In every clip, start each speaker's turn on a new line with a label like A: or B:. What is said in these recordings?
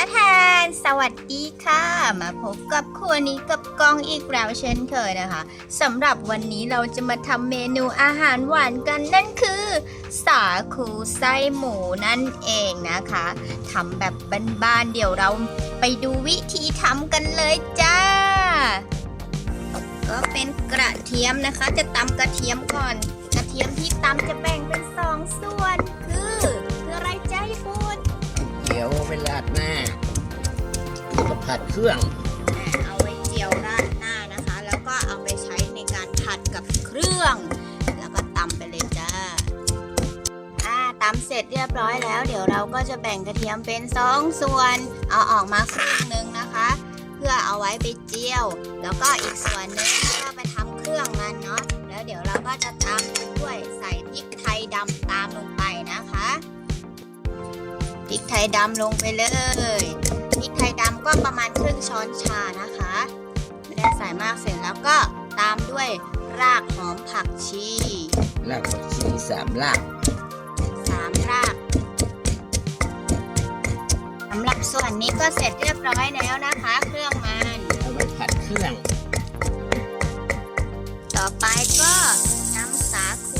A: ท่าทน สวัสดีค่ะ มาพบกับครัวนี้กับกองอีกแล้วเช่นเคยนะคะสำหรับวันนี้เราจะมาทำเมนูอาหารหวานกันนั่นคือ สาคูไส้หมูนั่นเองนะคะทำแบบบ้านๆเดี๋ยวเราไปดูวิธีทำกันเลยจ้า ก็เป็นกระเทียมนะคะ จะตำกระเทียมก่อน กระเทียมที่ตำจะแบ่งเป็นสอง
B: ผัดเครื่อง
A: เอาไว้เจียวราดหน้านะคะ แล้วก็เอาไปใช้ในการผัดกับเครื่อง แล้วก็ตำไปเลยจ้าอ่าตำเสร็จเรียบร้อยแล้ว เดี๋ยวเราก็จะแบ่งกระเทียมเป็นสองส่วน เอาออกมาครึ่งหนึ่งนะคะ เพื่อเอาไว้ไปเจียว แล้วก็อีกส่วนนึงก็ไปทำเครื่องมันเนาะแล้วเดี๋ยวเราก็จะตามด้วยใส่พริกไทยดำตามลงไปนะคะพริกไทยดำลงไปเลยพริกไทย ก็ประมาณครึ่งช้อนชานะคะไม่ได้ใส่มากเสร็จแล้วก็ตามด้วยรากหอมผักชี
B: รากผักชีสามราก
A: สามรากสำหรับส่วนนี้ก็เสร็จเรียบร้อยแล้วนะคะ เครื่องมัน
B: เอาไว้ผัดเครื่อง
A: ต่อไปก็นำสาคู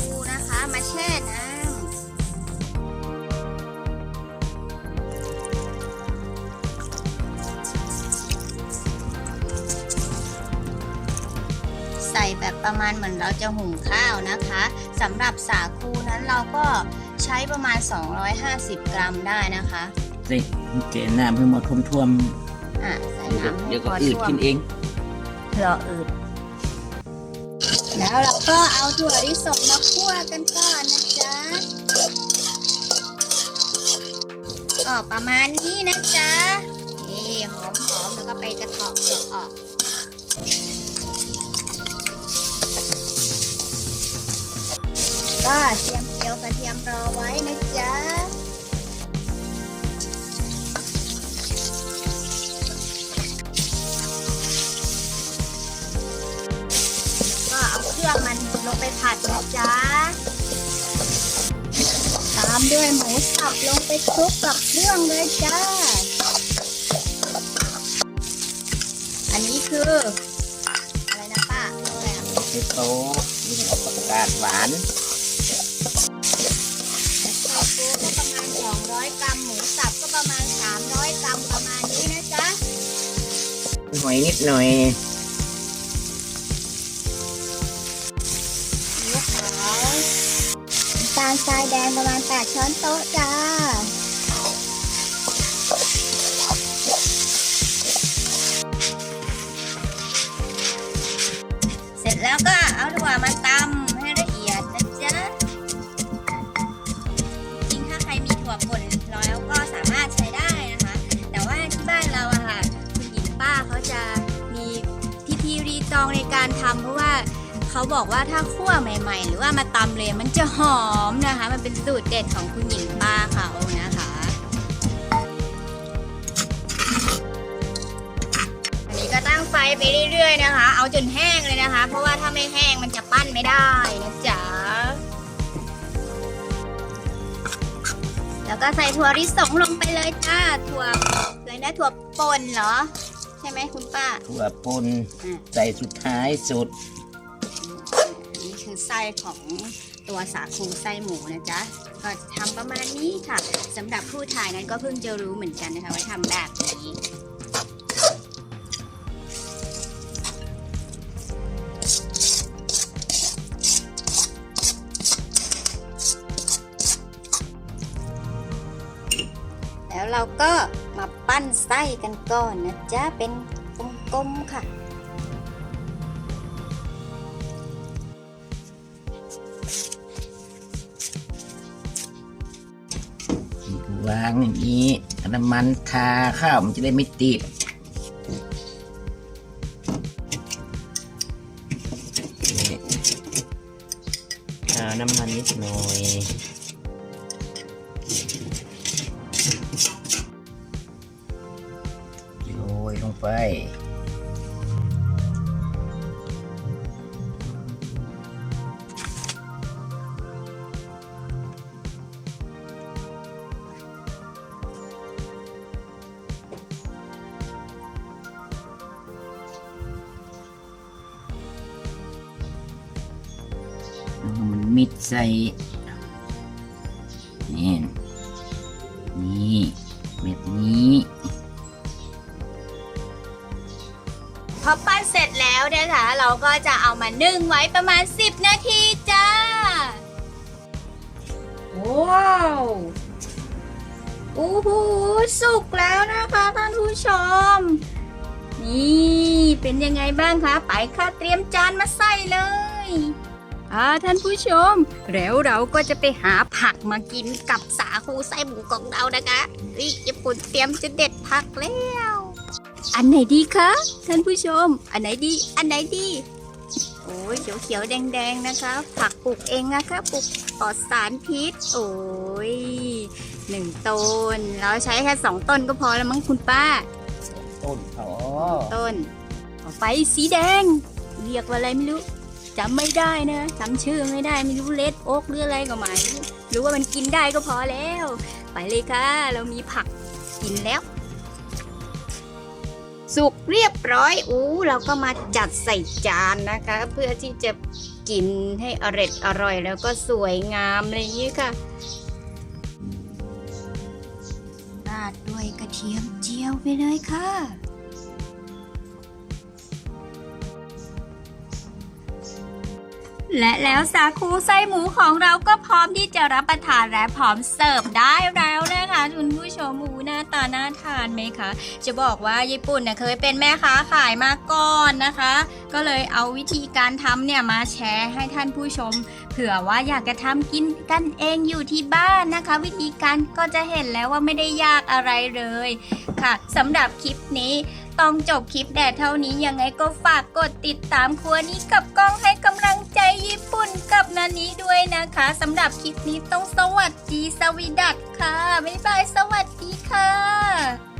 A: ใส่แบบประมาณเหมือนเราจะหุงข้าวนะคะสำหรับสาคูนั้นเราก็ใช้ประมาณ 250 กรัมได้นะคะ
B: ใส่เจน้ำให้หมดท่วม
A: อะใส่
B: ๆเดี๋ยว
A: น้ำให้พอ
B: ก็อืด
A: ท่วม
B: กินเอง
A: เพื่ออืดแล้วเราก็เอาถั่วลิสงมาคั่วกันก่อนนะจ๊ะก็ประมาณนี้นะจ๊ะนี่หอมๆแล้วก็ไปกระเทาะเปลือกออก ก็เตรียมเจียวกระเทียมรอไว้นะจ๊ะก็เอาเครื่องมันลงไปผัดนะจ๊ะ ตามด้วยหมูสับลงไปคลุกกับเครื่องเลยจ้า อันนี้คือ อะไรนะป้าอะไรอะ
B: ไปโตนี่เอาประกาศหวาน
A: 200 กรัม หมูสับก็ประมาณ 300 กรัมประมาณนี้นะจ๊ะ
B: หอยนิดหน่อย
A: ซีอิ๊วขาวน้ำตาลทรายแดงประมาณ 8 ช้อนโต๊ะจ้า เขาบอกว่าถ้าคั่วใหม่ ๆ หรือว่ามาตำเลยมันจะหอมนะคะ มันเป็นสูตรเด็ดของคุณหญิงป้าเขานะคะอันนี้ก็ตั้งไฟไปเรื่อยๆนะคะ เอาจนแห้งเลยนะคะ เพราะว่าถ้าไม่แห้งมันจะปั้นไม่ได้นะจ๊ะแล้วก็ใส่ถั่วลิสงลงไปเลยจ้าถั่วเลยนะถั่วป่นเหรอ ใช่ไหมคุณป้า
B: ถั่วปน
A: อะ
B: ใส่สุดท้ายสุด
A: อันนี้ คือไส้ของตัวสาคูไส้หมูนะจ๊ะก็ทำประมาณนี้ค่ะสำหรับผู้ถ่ายนั้นก็เพิ่งจะรู้เหมือนกันนะคะว่าทำแบบนี้แล้วเราก็มาปั้นไส้กันก่อนนะจ๊ะเป็นกลมๆค่ะ
B: วางอย่างนี้น้ำมันทาข้าวมันจะได้ไม่ติดทาน้ำมันนิดหน่อยโรยลงไป แล้วก็มันมิดใส่นี่นี่แบบนี้
A: พอปั้นเสร็จแล้วนะคะเราก็จะเอามานึ่งไว้ประมาณ 10 นาทีจ้า ว้าวโอ้โหสุกแล้วนะคะท่านผู้ชม นี่เป็นยังไงบ้างคะ ไปค่ะเตรียมจานมาใส่เลย อ่าท่านผู้ชม แล้วเราก็จะไปหาผักมากินกับสาคูไส้หมูของเรานะคะนี่ญี่ปุ่นเตรียมจะเด็ดผักแล้ว อันไหนดีคะ ท่านผู้ชม อันไหนดี อันไหนดี โอ้ยเขียวๆแดงๆนะคะ ผักปลูกเองนะคะปลูกปลอดสารพิษ โอ้ยหนึ่งต้น เราใช้แค่สองต้นก็พอแล้วมั้งคุณป้า
B: ต้นเขา
A: ต้น ต่อไปสีแดง เรียกว่าอะไรไม่รู้ จำไม่ได้นะจำชื่อไม่ได้ไม่รู้เลดโอ๊กหรืออะไรก็ไม่รู้รือว่ามันกินได้ก็พอแล้ว ไปเลยค่ะ เรามีผักกินแล้ว สุกเรียบร้อยอู้เราก็มาจัดใส่จานนะคะ เพื่อที่จะกินให้อร่อยอร่อย แล้วก็สวยงามอะไรอย่างนี้ค่ะราดด้วยกระเทียมเจียวไปเลยค่ะ และแล้วสาคูไส้หมูของเราก็พร้อมที่จะรับประทานและพร้อมเสิร์ฟได้แล้วนะคะคุณผู้ชมหมูหน้าตาน่าทานไหมคะ จะบอกว่าญี่ปุ่นเนี่ยเคยเป็นแม่ค้าขายมาก่อนนะคะ ก็เลยเอาวิธีการทำเนี่ยมาแชร์ให้ท่านผู้ชม เผื่อว่าอยากจะทำกินกันเองอยู่ที่บ้านนะคะ วิธีการก็จะเห็นแล้วว่าไม่ได้ยากอะไรเลยค่ะสำหรับคลิปนี้ ต้องจบคลิปแดดเท่านี้ยังไงก็ฝากกดติดตามครัวนี้กับกล้องให้กำลังใจญี่ปุ่นกับนานี้ด้วยนะคะสำหรับคลิปนี้ต้องสวัสดีสวีดัตค่ะ บ๊ายบายสวัสดีค่ะ